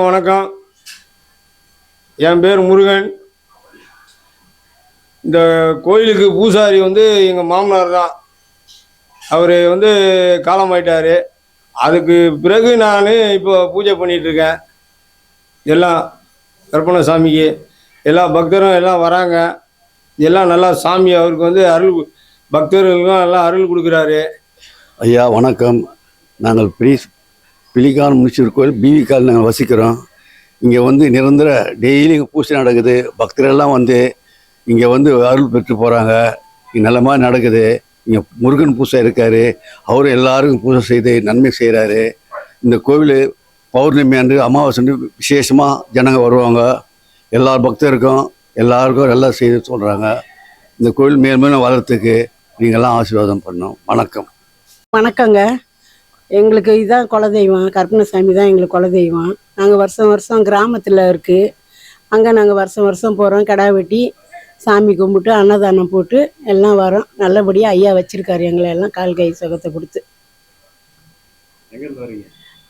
வணக்கம் என் பேர் முருகன். இந்த கோயிலுக்கு பூசாரி வந்து எங்கள் மாமனார் தான். அவர் வந்து காலமாயிட்டார். அதுக்கு பிறகு நான் இப்போ பூஜை பண்ணிகிட்ருக்கேன் எல்லாம் கற்பனை சாமிக்கு எல்லா பக்தரும் எல்லாம் வராங்க. எல்லாம் நல்லா சாமி அவருக்கு வந்து அருள் பக்தர்களுக்கும் எல்லாம் அருள் கொடுக்குறாரு. ஐயா வணக்கம். நாங்கள் ப்ரீஸ் பிலிகான் முனிச்சூர் கோயில் பிவி கால் நாங்கள் வசிக்கிறோம். இங்கே வந்து நிரந்தர டெய்லி பூஜை நடக்குது. பக்தரெல்லாம் வந்து இங்கே வந்து அருள் பெற்று போகிறாங்க நல்ல மாதிரி நடக்குது. இங்கே முருகன் பூசை இருக்கார். அவரும் எல்லாருக்கும் பூஜை செய்து நன்மை செய்கிறாரு இந்த கோவில் பௌர்ணமி அன்று அமாவாசை அன்று விசேஷமாக ஜனங்க வருவாங்க. எல்லா பக்தருக்கும் எல்லாருக்கும் நல்லா செய்து சொல்கிறாங்க இந்த கோவில் மேலும் மேலும் வளர்றதுக்கு நீங்கள்லாம் ஆசீர்வாதம் பண்ணும் வணக்கம். வணக்கங்க. எங்களுக்கு இதுதான் குலதெய்வம் கருப்பணசாமி தான் எங்களுக்கு குலதெய்வம். நாங்கள் வருஷம் வருஷம் கிராமத்தில் இருக்குது அங்கே நாங்கள் வருஷம் வருஷம் போகிறோம் கிடா வெட்டி சாமி கும்பிட்டு அன்னதானம் போட்டு எல்லாம் வரோம். நல்லபடியாக ஐயா வச்சுருக்காரு எங்களை எல்லாம் கால் கை சுகத்தை கொடுத்து.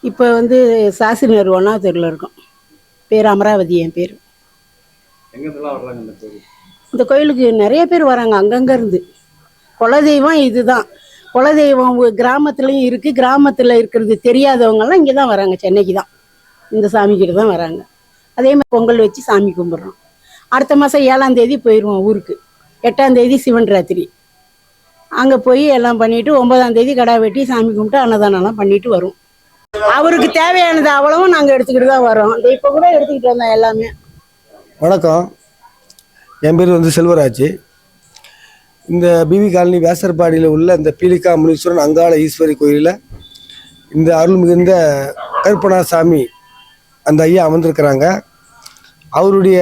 இப்போ வந்து சாசினர் ஒன்றா தெருவில் இருக்கோம். பேர் அமராவதி என் பேர். இந்த கோயிலுக்கு நிறைய பேர் வராங்க அங்கங்க இருந்து. குலதெய்வம் இதுதான். குலதெய்வம் கிராமத்துலேயும் இருக்குது கிராமத்தில் இருக்கிறது தெரியாதவங்கெல்லாம் இங்கே தான் வராங்க. சென்னைக்கு தான் இந்த சாமிக்கிட்ட தான் வராங்க. அதே மாதிரி பொங்கல் வச்சு சாமி கும்பிட்றோம். அடுத்த மாதம் ஏழாம் தேதி போயிடுவோம் ஊருக்கு. எட்டாம் தேதி சிவன் ராத்திரி. அங்கே போய் எல்லாம் பண்ணிட்டு ஒன்பதாம் தேதி கடா வெட்டி சாமி கும்பிட்டு அன்னதானம்லாம் பண்ணிட்டு வரும். அவருக்கு தேவையானது அவ்வளவும் நாங்கள் எடுத்துக்கிட்டு தான் வரோம். இப்போ கூட எடுத்துக்கிட்டு வந்தோம் எல்லாமே. வணக்கம். என் பேர் வந்து செல்வராஜ். இந்த பிவி காலனி வேசர்பாடியில் உள்ள இந்த பீலிகா முனீஸ்வரன் அங்காள ஈஸ்வரி கோயிலில் இந்த அருள் மிகுந்த கருப்பணா சாமி அந்த ஐயா அமர்ந்திருக்கிறாங்க. அவருடைய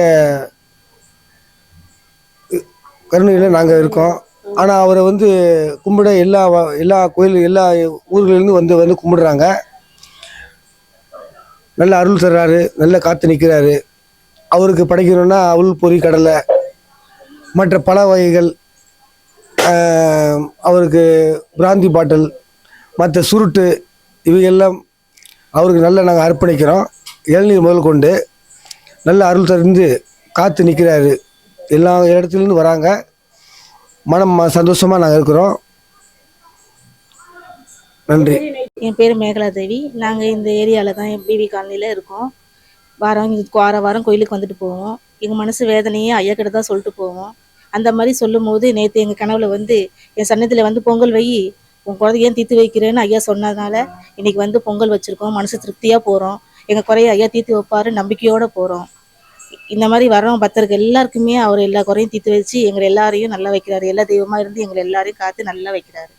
கருணையில் நாங்கள் இருக்கோம். ஆனால் அவரை வந்து கும்பிட எல்லா வ- எல்லா கோயில் எல்லா ஊர்களிலேருந்து வந்து வந்து கும்பிடுறாங்க. நல்ல அருள் தர்றாரு நல்ல காத்து நிற்கிறாரு அவருக்கு படைக்கணும்னா அவள் பொறி கடலை மற்ற பல வகைகள் அவருக்கு பிராந்தி பாட்டில் மற்ற சுருட்டு இவையெல்லாம் அவருக்கு நல்ல நாங்கள் அர்ப்பணிக்கிறோம். இளநீர் முதல் கொண்டு நல்ல அருள் தந்து காத்து நிற்கிறாரு எல்லா இடத்துலேருந்து வராங்க. மனம் சந்தோஷமாக நாங்கள் இருக்கிறோம். நன்றி. என் பேர் மேகலா தேவி. நாங்கள் இந்த ஏரியாவில் தான் பிவி காலனியில் இருக்கோம். வாரம் வார வாரம் கோயிலுக்கு வந்துட்டு போவோம். எங்கள் மனசு வேதனையே ஐயா கிட்ட தான் சொல்லிட்டு போவோம். அந்த மாதிரி சொல்லும் போது நேற்று எங்கள் கனவுல வந்து என் சன்னதியில் வந்து பொங்கல் வை உன் குழந்தைய ஏன் தீர்த்து வைக்கிறேன்னு ஐயா சொன்னதுனால இன்னைக்கு வந்து பொங்கல் வச்சுருக்கோம் மனசு திருப்தியாக போகிறோம் எங்கள் குறைய ஐயா தீர்த்து வைப்பாரு நம்பிக்கையோடு போகிறோம் இந்த மாதிரி வரோம் பக்தர்கள் எல்லாருக்குமே அவர் எல்லா குறையும் தீர்த்து வச்சு எங்களை எல்லாரையும் நல்லா வைக்கிறாரு. எல்லா தெய்வமாக இருந்து எங்களை எல்லாரையும் காத்து நல்லா வைக்கிறாரு.